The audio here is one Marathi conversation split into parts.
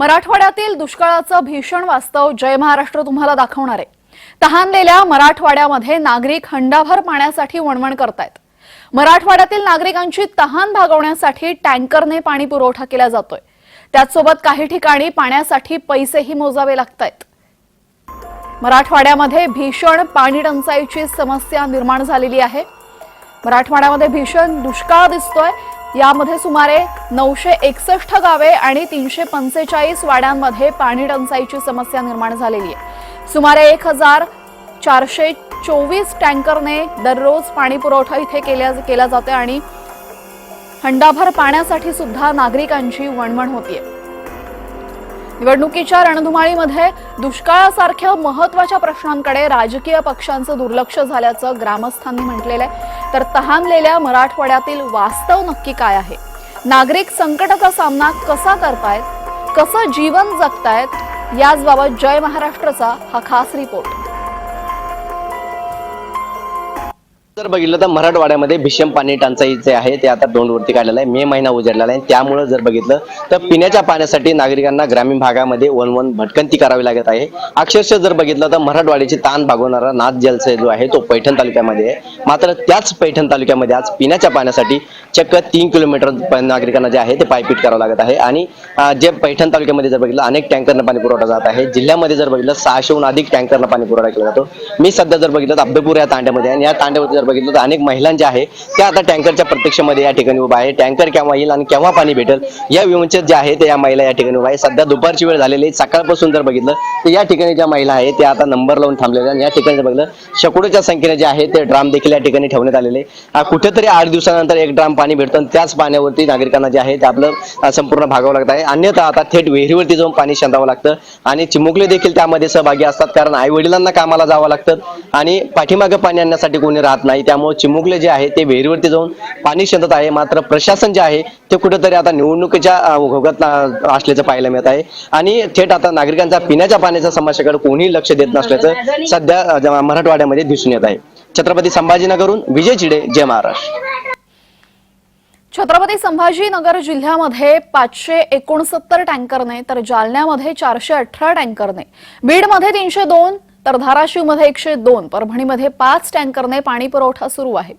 मराठवाड्यातील दुष्काळाचं भीषण वास्तव जय महाराष्ट्र तुम्हाला दाखवणार आहे. तहानलेल्या मराठवाड्यामध्ये नागरिक हंडाभर पाण्यासाठी वणवण करतायत. मराठवाड्यातील नागरिकांची तहान भागवण्यासाठी टँकरने पाणी पुरवठा केला जातोय. त्याचसोबत काही ठिकाणी पाण्यासाठी पैसेही मोजावे लागतायत. मराठवाड्यामध्ये भीषण पाणी टंचाईची समस्या निर्माण झालेली आहे. मराठवाड्यामध्ये भीषण दुष्काळ दिसतोय. यामध्ये सुमारे नऊशे एकसष्ट गावे आणि तीनशे पंचेचाळीस वाड्यांमध्ये पाणी टंचाईची समस्या निर्माण झालेली आहे. सुमारे एक हजार चारशे चोवीस टँकरने दररोज पाणी पुरवठा इथे केल्या केला जातो आणि हंडाभर पाण्यासाठी सुद्धा नागरिकांची वणवण होतीये. निवडणुकीच्या रणधुमाळीमध्ये दुष्काळासारख्या महत्त्वाच्या प्रश्नांकडे राजकीय पक्षांचं दुर्लक्ष झाल्याचं ग्रामस्थांनी म्हटलेलं आहे. तर तहानलेल्या मराठवाड्यातील वास्तव नक्की काय आहे? नागरिक संकटाचा सामना कसा करतायत? कसं जीवन जगतायत? याचबाबत जय महाराष्ट्रचा हा खास रिपोर्ट. जर बघितलं तर मराठवाड्यामध्ये भीषण पाणी टंचाई जे आहे ते आता दोंडवरती काढलेलं आहे. मे महिना उजाडलेला आहे. त्यामुळे जर बघितलं तर पिण्याच्या पाण्यासाठी नागरिकांना ग्रामीण भागामध्ये वनवन भटकंती करावी लागत आहे. अक्षरशः जर बघितलं तर मराठवाड्याची ताण भागवणारा नाथ जलसय जो आहे तो पैठण तालुक्यामध्ये आहे. मात्र त्याच पैठण तालुक्यामध्ये आज पिण्याच्या पाण्यासाठी चक्क तीन किलोमीटर नागरिकांना जे आहे ते पायपीट करावं लागत आहे. आणि जे पैठण तालुक्यामध्ये जर बघितलं अनेक टँकरनं पाणी पुरवठा जात आहे. जिल्ह्यामध्ये जर बघितलं सहाशेहून अधिक टँकरनं पाणी पुरवठा केला जातो. मी सध्या जर बघितलं तर अब्दपूर या तांड्यामध्ये आणि या तांड्यावरती जर बघितलं तर अनेक महिला ज्या आहे. त्या आता टँकरच्या प्रत्यक्षमध्ये या ठिकाणी उभा आहे. टँकर केव्हा येईल आणि केव्हा पाणी भेटेल या विवंचित ज्या आहे त्या या महिला या ठिकाणी उभा आहे. सध्या दुपारची वेळ झालेली आहे. सकाळपासून जर बघितलं तर या ठिकाणी ज्या महिला आहे त्या आता नंबर लावून थांबलेल्या आणि या ठिकाणी जर बघितलं शेकडोच्या संख्येने जे आहे ते ड्राम देखील या ठिकाणी ठेवण्यात आलेले कुठेतरी आठ दिवसानंतर एक ड्राम पाणी भेटतं आणि त्याच पाण्यावरती नागरिकांना जे आहे ते आपलं संपूर्ण भागावं लागत आहे. अन्यथा आता थेट विहिरीवरती जाऊन पाणी शेंदावं लागतं आणि चिमुकले देखील त्यामध्ये सहभागी असतात. कारण आई वडिलांना कामाला जावं लागतं आणि पाठीमागे पाणी आणण्यासाठी कोणी राहत नाही त्यामुळे चिमुकले जे आहे ते विहिरीवरती जाऊन पाणी शांतत आहे. मात्र प्रशासन जे आहे ते कुठेतरी आता निवडणुकीच्या अ, असल्याचं पाहायला मिळत आहे. आणि थेट आता नागरिकांच्या पिण्याच्या पाण्याच्या समस्याकडे कोणीही लक्ष देत नसल्याचं सध्या मराठवाड्यामध्ये दिसून येत आहे. छत्रपती संभाजीनगरहून विजय चिडे जय महाराष्ट्र. छत्रपती संभाजीनगर जिल्ह्यामध्ये पाचशे एकोणसत्तर टँकरने तर जालन्यामध्ये चारशे अठरा टँकरने बीडमध्ये तीनशे दोन तर धाराशिवमध्ये एकशे दोन परभणीमध्ये पाच टँकरने पाणी पुरवठा सुरू आहे.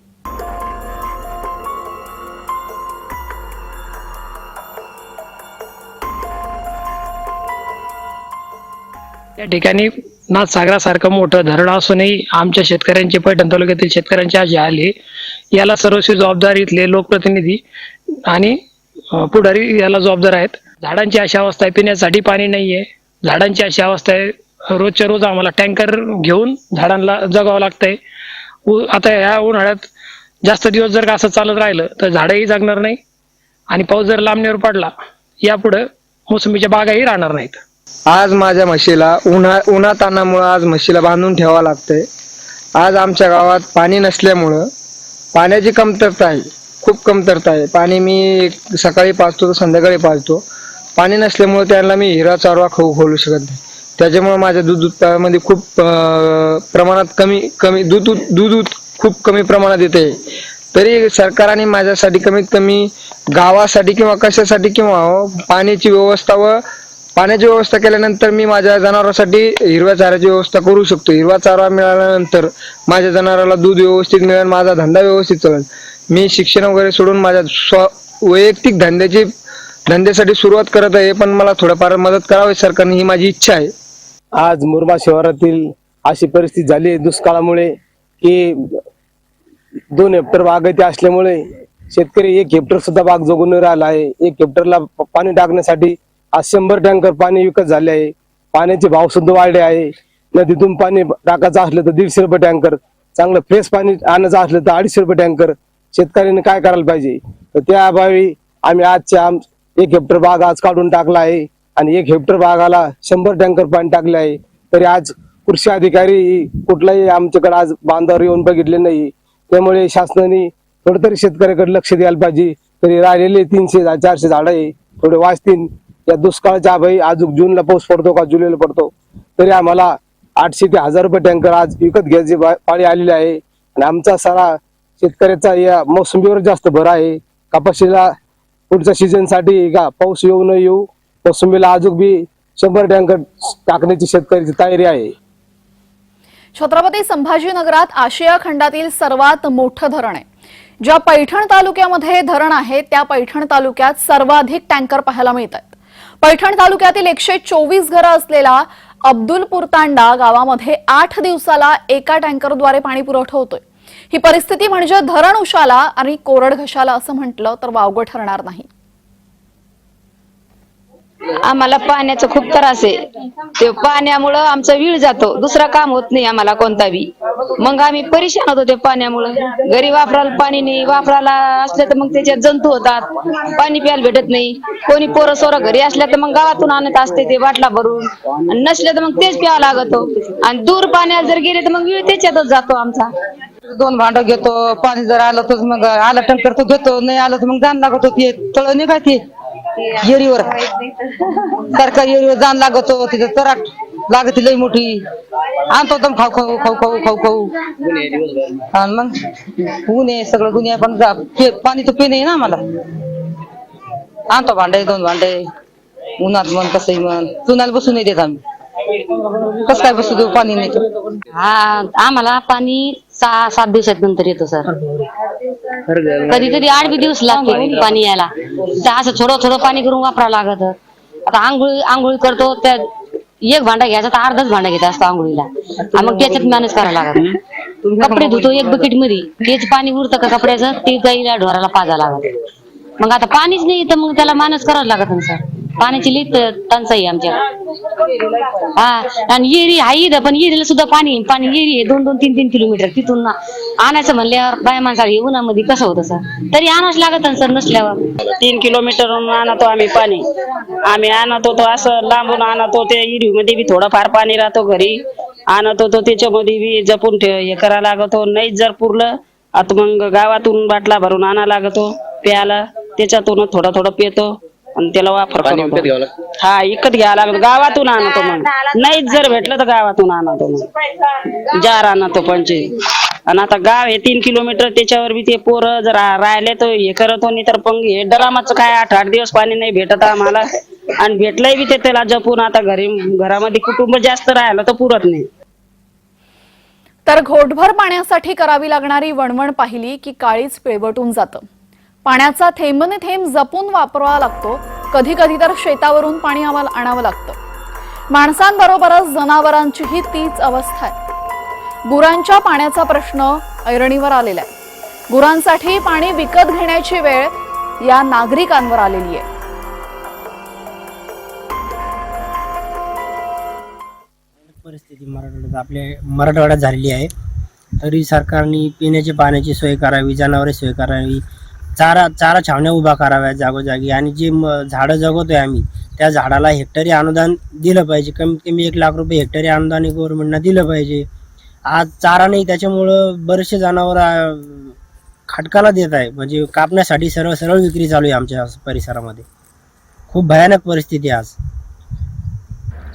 त्या ठिकाणी नाथसागरासारखं मोठं धरण असूनही आमच्या शेतकऱ्यांचे पैठण तालुक्यातील शेतकऱ्यांचे आज आले. याला सर्वस्वी जबाबदार इथले लोकप्रतिनिधी आणि पुढारी याला जबाबदार आहेत. झाडांची अशी अवस्था आहे पिण्यासाठी पाणी नाहीये. झाडांची अशी अवस्था आहे रोजच्या रोज आम्हाला टँकर घेऊन झाडांना जगावं लागतंय. आता ह्या उन्हाळ्यात जास्त दिवस जर का असं चालत राहिलं तर झाडंही जगणार नाही आणि पाऊस जर लांबणीवर पडला यापुढं मोसंबीच्या बागाही राहणार नाहीत. आज माझ्या म्हशीला उन्हा उन्हा तानामुळं आज म्हशीला बांधून ठेवावं लागतंय. आज आमच्या गावात पाणी नसल्यामुळं पाण्याची कमतरता आहे खूप कमतरता आहे. पाणी मी सकाळी पाजतो तर संध्याकाळी पाजतो. पाणी नसल्यामुळे त्यांना मी हिरा चारवा खाऊ खोलू शकत नाही. त्याच्यामुळे माझ्या दूध उत्पादनामध्ये खूप प्रमाणात कमी कमी दूध उत- दूध खूप कमी प्रमाणात येते तरी सरकारने माझ्यासाठी कमीत कमी गावासाठी किंवा कशासाठी किंवा हो, पाण्याची व्यवस्था व पाण्याची व्यवस्था केल्यानंतर मी माझ्या जनावरांसाठी हिरव्या चाऱ्याची व्यवस्था करू शकतो. हिरवा चारा मिळाल्यानंतर माझ्या जनावराला दूध व्यवस्थित मिळेल माझा धंदा व्यवस्थित चालेल. मी शिक्षण वगैरे सोडून माझ्या स्व वैयक्तिक धंद्याची धंद्यासाठी सुरुवात करत आहे पण मला थोडंफार मदत करावी सरकारने ही माझी इच्छा आहे. आज मुरबाड शहरातील अशी परिस्थिती झाली आहे दुष्काळामुळे की दोन हेक्टर बागायती असल्यामुळे शेतकरी एक हेक्टर सुद्धा बाग जगून राहिला आहे. एक हेक्टरला पाणी टाकण्यासाठी आज शंभर टँकर पाणी विकत झाले आहे. पाण्याचे भाव सुद्धा वाढले आहे. नदीतून पाणी टाकायचं असलं तर दीडशे रुपये टँकर चांगलं फ्रेश पाणी आणायचं असलं तर अडीचशे रुपये टँकर. शेतकऱ्यांनी काय करायला पाहिजे? तर त्या अभावी आम्ही आजच्या एक हेक्टर बाग आज काढून टाकला आहे. आणि एक हेक्टर बागाला शंभर टँकर पाणी टाकले आहे. तरी आज कृषी अधिकारी कुठलाही आमच्याकडे आज बांधावर येऊन बघितले नाही. त्यामुळे शासनाने थोडं तरी शेतकऱ्याकडे लक्ष द्यायला पाहिजे. तरी राहिलेले तीनशे चारशे झाडं आहे. थोडे वाचतील. या दुष्काळाच्या अभावी अजून जूनला पाऊस पडतो का जुलैला पडतो? तरी आम्हाला आठशे ते हजार रुपये टँकर आज विकत घ्यायचे पाळी आलेले आहे. आणि आमचा सारा शेतकऱ्याचा या मोसंबीवर जास्त भर आहे. कपाशीला पुढच्या सीझनसाठी का पाऊस येऊ न येऊ मोसंबीला अजून बी शंभर टँकर टाकण्याची शेतकऱ्याची तयारी आहे. छत्रपती संभाजीनगरात आशिया खंडातील सर्वात मोठं धरण आहे. ज्या पैठण तालुक्यामध्ये धरण आहे त्या पैठण तालुक्यात सर्वाधिक टँकर पाहायला मिळत आहेत पैठण तालुक्यातील एकशे चोवीस घरं असलेला अब्दुलपूर तांडा गावामध्ये आठ दिवसाला एका टँकरद्वारे पाणी पुरवठा होतोय. ही परिस्थिती म्हणजे धरण उशाला आणि कोरड घशाला असं म्हटलं तर वावगं ठरणार नाही. आम्हाला पाण्याचा खूप त्रास आहे. ते पाण्यामुळं आमचा वीळ जातो. दुसरा काम होत नाही आम्हाला कोणता बी मग आम्ही परेशान होतो ते पाण्यामुळं. घरी वापरायला पाणी नाही. वापरायला असलं तर मग त्याच्यात जंतू होतात. पाणी प्यायला भेटत नाही. कोणी पोरं सोरं घरी असल्या तर मग गावातून आणत असते ते बाटला भरून. आणि नसले तर मग तेच प्यावं लागतो. आणि दूर पाण्यात जर गेले तर मग वीळ त्याच्यातच जातो आमचा. दोन भांड घेतो. पाणी जर आलं तर मग आलं टंकर तो घेतो. नाही आलं तर मग जाण लागत. होती तळ नाही का येरीवर सरकारी येरीवर जाण लागत तिथे तराट लागत लई मोठी. आणतो दम खाऊ खाऊ खाऊ खाऊ खाऊ खाऊ. आणि मग? ऊन आहे सगळं गुन्हे पण पाणी तर पिणे ना आम्हाला. आणतो भांडे दोन भांडे. उन्हात म्हण कसंही म्हण. चुनाला बसून नाही देत आम्ही. कसं काय बसू देऊ? पाणी नाही तर. हा आम्हाला पाणी सहा सात दिवसात नंतर येतो सर. कधी कधी आठवी दिवस लागते हो पाणी यायला. तर असं थोडं थोडं पाणी करून वापरावं लागत. आता आंघोळी आंघोळी करतो त्या एक भांडा घ्यायचा तर अर्धाच भांडा घ्यायचा असतो आंघोळीला. आणि मग त्याच्यात मॅनेज करावं लागत. कपडे धुतो एक बकेटमध्ये तेच पाणी उरतं का कपड्याचं? ते गाईला ढोराला पाजा लागत. मग आता पाणीच नाही तर मग त्याला मॅनेज करावं लागत ना सर. पाण्याची लई टंचाई आमच्या हा आणि येरी आहे इथं पण येरीला सुद्धा पाणी पाणी येरी आहे दोन दोन तीन तीन किलोमीटर. तिथून ना आणायचं म्हणल्यावर बाय माणसाला उन्हामध्ये कसं होतं सर? तरी आणाच लागत सर नसल्यावर. तीन किलोमीटर आणतो आम्ही पाणी. आम्ही आणतो तो असं लांबून आणत होते मध्ये बी थोडंफार पाणी राहतो घरी. आणत होतो त्याच्यामध्ये बी जपून ठेव हे करा लागतो. नाही जर पुरलं आता मग गावातून बाटला भरून आणा लागतो प्यायला. त्याच्यातून थोडा थोडा पितो. आणि त्याला वापर पाणी विकत घ्यावं लागतं? हा विकत घ्यावं लागतो. गावातून आणतो मग. नाहीच जर भेटलं तर गावातून आणतो मग. जार आणतो पंचे. आणि आता गाव हे तीन किलोमीटर त्याच्यावर बी ते पोरं जर रा- राहिले तर हे करत नाही तर पण हे डरामाचं काय आठ आठ दिवस पाणी नाही भेटत आम्हाला. आणि भेटलंय बी ते त्याला जपून. आता घरी घरामध्ये कुटुंब जास्त राहिलं तर पुरत नाही. तर घोटभर पाण्यासाठी करावी लागणारी वणवण पाहिली की काळीच पिळवटून जातं. पाण्याचा थेंबने थेंब जपून वापरावा लागतो. कधी कधी तर शेतावरून पाणी आम्हाला आणावं लागतं. माणसांबरोबरच जनावरांचीही तीच अवस्था आहे. गुरांच्या पाण्याचा प्रश्न ऐरणीवर आलेला आहे. गुरांसाठी पाणी विकत घेण्याची वेळ या नागरिकांवर आलेली आहे. परिस्थिती मराठवाड्यात आपल्या मराठवाड्यात झालेली आहे. तरी सरकारने पिण्याची पाण्याची सोय करावी जनावरे सोय करावी चारा चारा छावण्या उभा कराव्या जागोजागी. आणि जे म- झाडं जगवतोय आम्ही त्या झाडाला हेक्टरी अनुदान दिलं पाहिजे. कमीत कमी एक लाख रुपये हेक्टरी अनुदान गव्हर्नमेंटना दिलं पाहिजे. आज चारा नाही त्याच्यामुळं बरेचसे जनावर खटकाला देत आहे. म्हणजे कापण्यासाठी सरळ सरळ विक्री चालू आहे आमच्या परिसरामध्ये. खूप भयानक परिस्थिती आहे आज.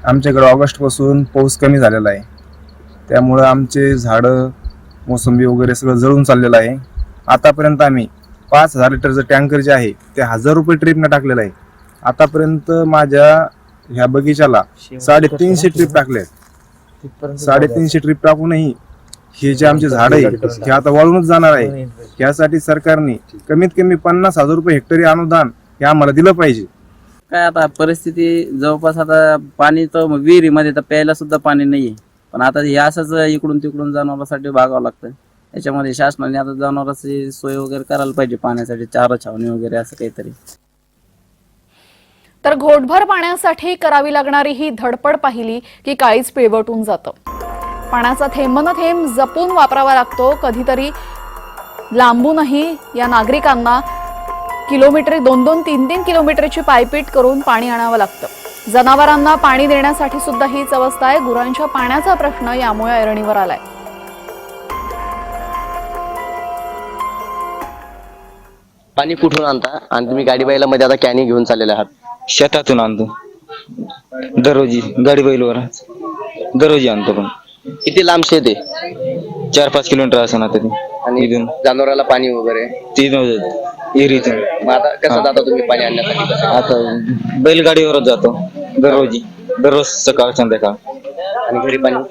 आमच्याकडे ऑगस्टपासून पाऊस कमी झालेला आहे. त्यामुळं आमचे झाडं मोसंबी वगैरे सगळं जळून चाललेलं आहे. आतापर्यंत आम्ही पाच हजार लिटरचं टँकर जे आहे ते हजार रुपये ट्रिपनं टाकलेलं आहे. आतापर्यंत माझ्या ह्या बगीचाला साडेतीनशे ट्रिप टाकले साडेतीनशे ट्रिप टाकूनही हे जे आमचे झाड आहे हे आता वाळूनच जाणार आहे. यासाठी सरकारने कमीत कमी पन्नास हजार रुपये हेक्टरी अनुदान हे आम्हाला दिलं पाहिजे. काय आता परिस्थिती जवळपास आता पाणी तर विहिरीमध्ये तर प्यायला सुद्धा पाणी नाहीये. पण आता हे असंच इकडून तिकडून जनावरांसाठी भागावं लागतं याच्यामध्ये शासनाने आता जनावरांची सोय वगैरे करायला पाहिजे पाण्यासाठी चारा छावणी वगैरे असं काहीतरी. तर घोटभर पाण्यासाठी करावी लागणारी ही धडपड पाहिली की काळीच पिळवटून जातं. पाण्याचा थेंब न थेंब जपून वापरावा लागतो कधीतरी लांबूनही या नागरिकांना किलोमीटर दोन दोन तीन तीन किलोमीटरची पायपीट करून पाणी आणावं लागतं. जनावरांना पाणी देण्यासाठी सुद्धा हीच अवस्था आहे. गुरांच्या पाण्याचा प्रश्न यामुळे ऐरणीवर आलाय. पाणी कुठून आणता? आणि तुम्ही गाडी बैला मध्ये आता कॅनी घेऊन चाललेले आहात. शेतातून आणतो. दररोजी गाडी बैलवर दररोजी आणतो पण. किती लांब शेत आहे? चार पाच किलोमीटर असं ना तरी. आणि इथून. जनावराला पाणी वगैरे? तिथून विहिरीतून मग आता कसं जाता तुम्ही पाणी आणण्यासाठी? कसं? आता बैलगाडीवरच जातो. दररोज. दररोज सकाळ संध्याकाळ. आणि घरी पाणी?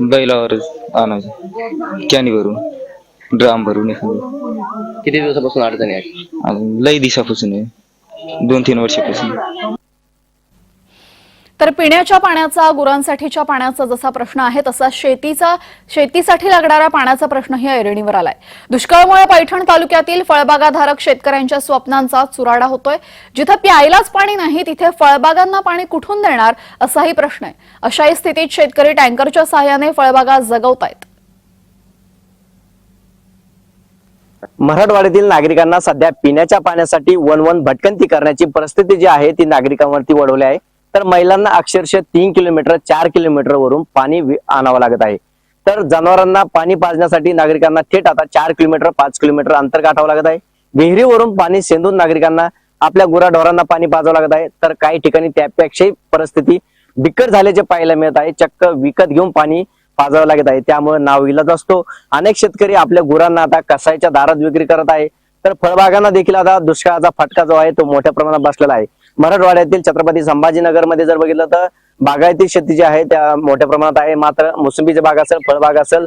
बैलावरच आणायचं. कॅनी भरून. ड्राम भरून एखादं. किती दिवसापासून अडचणी आहे अजून लई दिवसापासून आहे. दोन तीन वर्षापासून. तर पिण्याच्या पाण्याचा गुरांसाठीच्या पाण्याचा जसा प्रश्न आहे तसा शेतीचा शेतीसाठी लागणारा पाण्याचा प्रश्नही ऐरणीवर आलाय. दुष्काळामुळे पैठण तालुक्यातील फळबागाधारक शेतकऱ्यांच्या स्वप्नांचा चुराडा होतोय. जिथं प्यायलाच पाणी नाही तिथे फळबागांना पाणी कुठून देणार असाही प्रश्न आहे. अशाही स्थितीत शेतकरी टँकरच्या सहाय्याने फळबागा जगवतायत. मराठवाड्यातील नागरिकांना सध्या पिण्याच्या पाण्यासाठी वन वन भटकंती करण्याची परिस्थिती जी आहे ती नागरिकांवरती वळवली आहे. तर महिलांना अक्षरशः तीन किलोमीटर चार किलोमीटर वरून पाणी आणावं लागत आहे. तर जनावरांना पाणी पाजण्यासाठी नागरिकांना थेट आता चार किलोमीटर पाच किलोमीटर अंतर गाठावं लागत आहे. विहिरीवरून पाणी सेंदून नागरिकांना आपल्या गुराढोरांना पाणी पाजावं लागत आहे. तर काही ठिकाणी त्यापेक्षाही परिस्थिती बिकट झाल्याचे पाहायला मिळत आहे. चक्क विकत घेऊन पाणी पाजावं लागत आहे. त्यामुळे नाव इलाज असतो. अनेक शेतकरी आपल्या गुरांना आता कसाईच्या दारात विक्री करत आहे. तर फळबागांना देखील आता दुष्काळाचा फटका जो आहे तो मोठ्या प्रमाणात बसलेला आहे. मराठवाड्यातील छत्रपती संभाजीनगरमध्ये जर बघितलं तर बागायती शेती जी आहे त्या मोठ्या प्रमाणात आहे. मात्र मोसंबीचे बाग असेल फळबाग असेल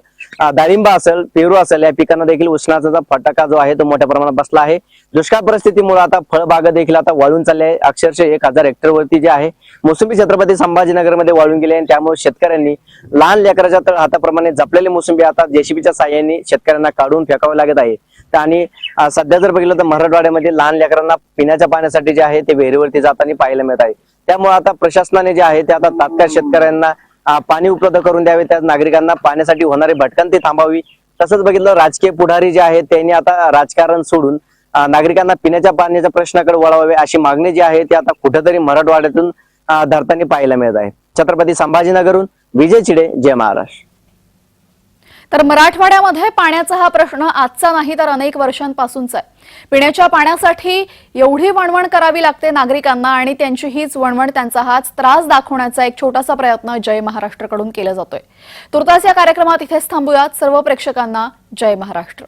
डाळिंब असेल पेरू असेल या पिकांना देखील उष्णाचा फटका जो आहे तो मोठ्या प्रमाणात बसला आहे. दुष्काळ परिस्थितीमुळे आता फळबाग देखील आता वाळून चालले आहे अक्षरशः एक हजार हेक्टर वरती जे आहे मोसंबी छत्रपती संभाजीनगरमध्ये वाळून गेले आणि त्यामुळे शेतकऱ्यांनी लहान लेकराच्या तळ हाताप्रमाणे जपलेली मोसंबी आता जेसीबीच्या साह्याने शेतकऱ्यांना काढून फेकावे लागत आहे. आणि सध्या जर बघितलं तर मराठवाड्यामध्ये लहान लेकरांना पिण्याच्या पाण्यासाठी जे आहे ते विहिरीवरती जाताना पाहायला मिळत आहे. त्यामुळे आता प्रशासनाने जे आहे ते आता तात्काळ शेतकऱ्यांना पाणी उपलब्ध करून द्यावे त्या नागरिकांना पाण्यासाठी होणारी भटकंती थांबावी. तसंच बघितलं राजकीय पुढारी जे आहेत त्यांनी आता राजकारण सोडून नागरिकांना पिण्याच्या पाण्याच्या प्रश्नाकडे वळवावे अशी मागणी जी आहे ती आता कुठेतरी मराठवाड्यातून धरताना पाहायला मिळत आहे. छत्रपती संभाजीनगरहून विजय चिडे जय महाराष्ट्र. तर मराठवाड्यामध्ये पाण्याचा हा प्रश्न आजचा नाही तर अनेक वर्षांपासूनचा आहे. पिण्याच्या पाण्यासाठी एवढी वणवण करावी लागते नागरिकांना आणि त्यांची हीच वणवण त्यांचा हाच त्रास दाखवण्याचा एक छोटासा प्रयत्न जय महाराष्ट्रकडून केला जातोय. तुर्तास या कार्यक्रमात इथेच थांबूयात. सर्व प्रेक्षकांना जय महाराष्ट्र.